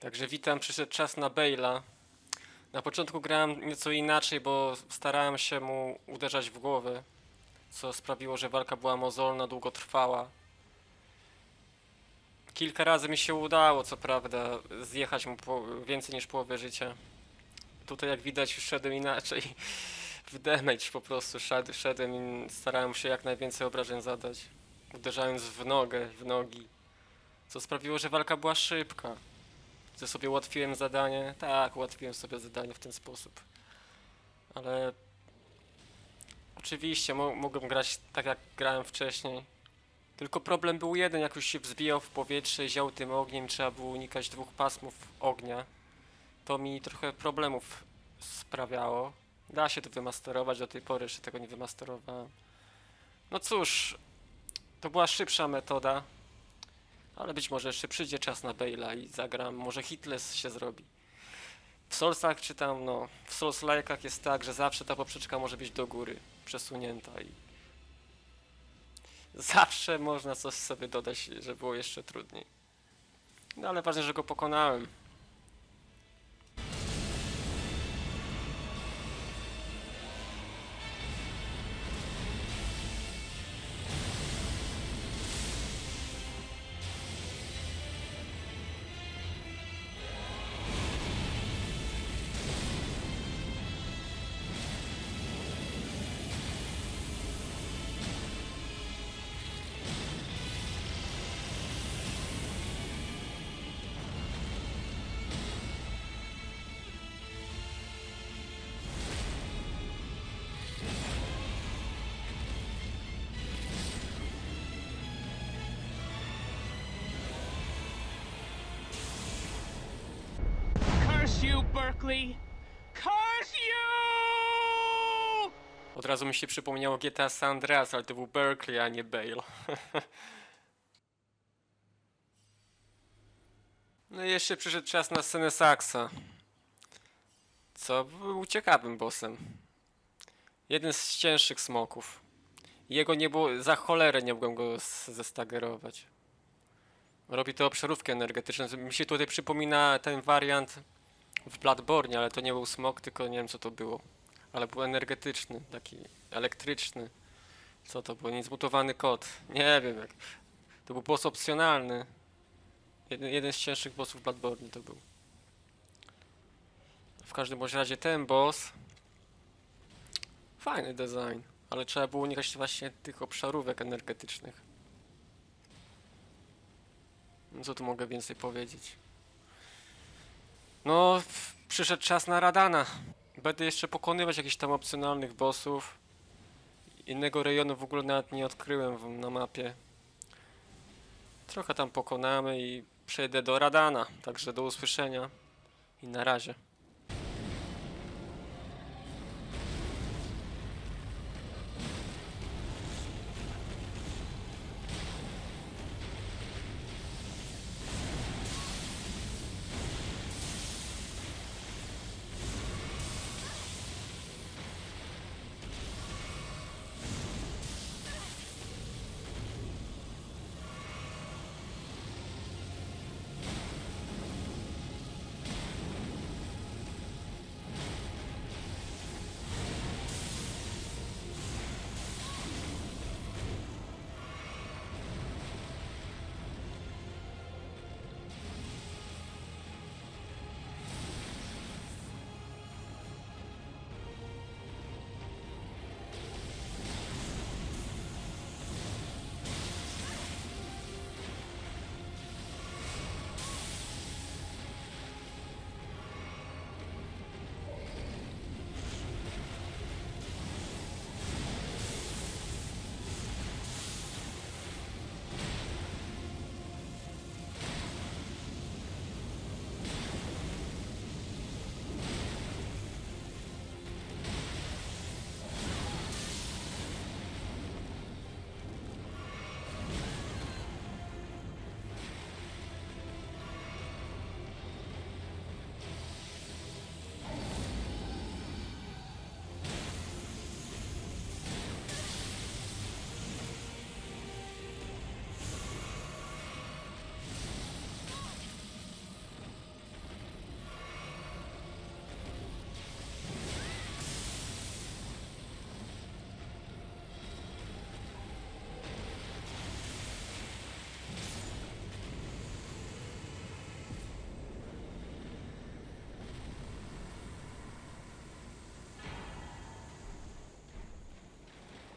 Także witam, przyszedł czas na Bale'a. Na początku grałem nieco inaczej, bo starałem się mu uderzać w głowę, co sprawiło, że walka była mozolna, długotrwała. Kilka razy mi się udało, co prawda, zjechać mu więcej niż połowę życia. Tutaj jak widać szedłem inaczej. W damage po prostu szedł, szedłem i starałem się jak najwięcej obrażeń zadać. Uderzając w nogę, w nogi. Co sprawiło, że walka była szybka. Że sobie ułatwiłem zadanie. Tak, ułatwiłem sobie zadanie w ten sposób. Ale oczywiście mo mogłem grać tak jak grałem wcześniej. Tylko problem był jeden, jak już się wzbijał w powietrze, ział tym ogniem, trzeba było unikać dwóch pasmów ognia. To mi trochę problemów sprawiało. Da się to wymasterować, do tej pory jeszcze tego nie wymasterowałem. No cóż, to była szybsza metoda, ale być może jeszcze przyjdzie czas na Bale'a i zagram, może Hitless się zrobi. W Soulsach czy tam, no, w Souls like'ach jest tak, że zawsze ta poprzeczka może być do góry przesunięta i zawsze można coś sobie dodać, żeby było jeszcze trudniej. No ale ważne, że go pokonałem. Curse you, Berkeley! Curse you! Od razu mi się przypomniało GTA San Andreas, ale to był Berkeley, a nie Bale. no i jeszcze przyszedł czas na scenę Saxa. Co był ciekawym bossem. Jeden z cięższych smoków. Jego nie było, za cholerę nie mogłem go zestagerować. Robi to obszarówkę energetyczną. Mi się tutaj przypomina ten wariant w Bloodborne, ale to nie był smok, tylko nie wiem co to było. Ale był energetyczny, taki elektryczny. Co to był? Niezmutowany kod. Nie wiem jak. To był boss opcjonalny. Jeden, jeden z cięższych bossów Bloodborne to był. W każdym bądź razie ten boss. Fajny design, ale trzeba było unikać właśnie tych obszarówek energetycznych. Co tu mogę więcej powiedzieć? No, przyszedł czas na Radana. Będę jeszcze pokonywać jakichś tam opcjonalnych bossów. Innego rejonu w ogóle nawet nie odkryłem na mapie. Trochę tam pokonamy i przejdę do Radana. Także do usłyszenia i na razie.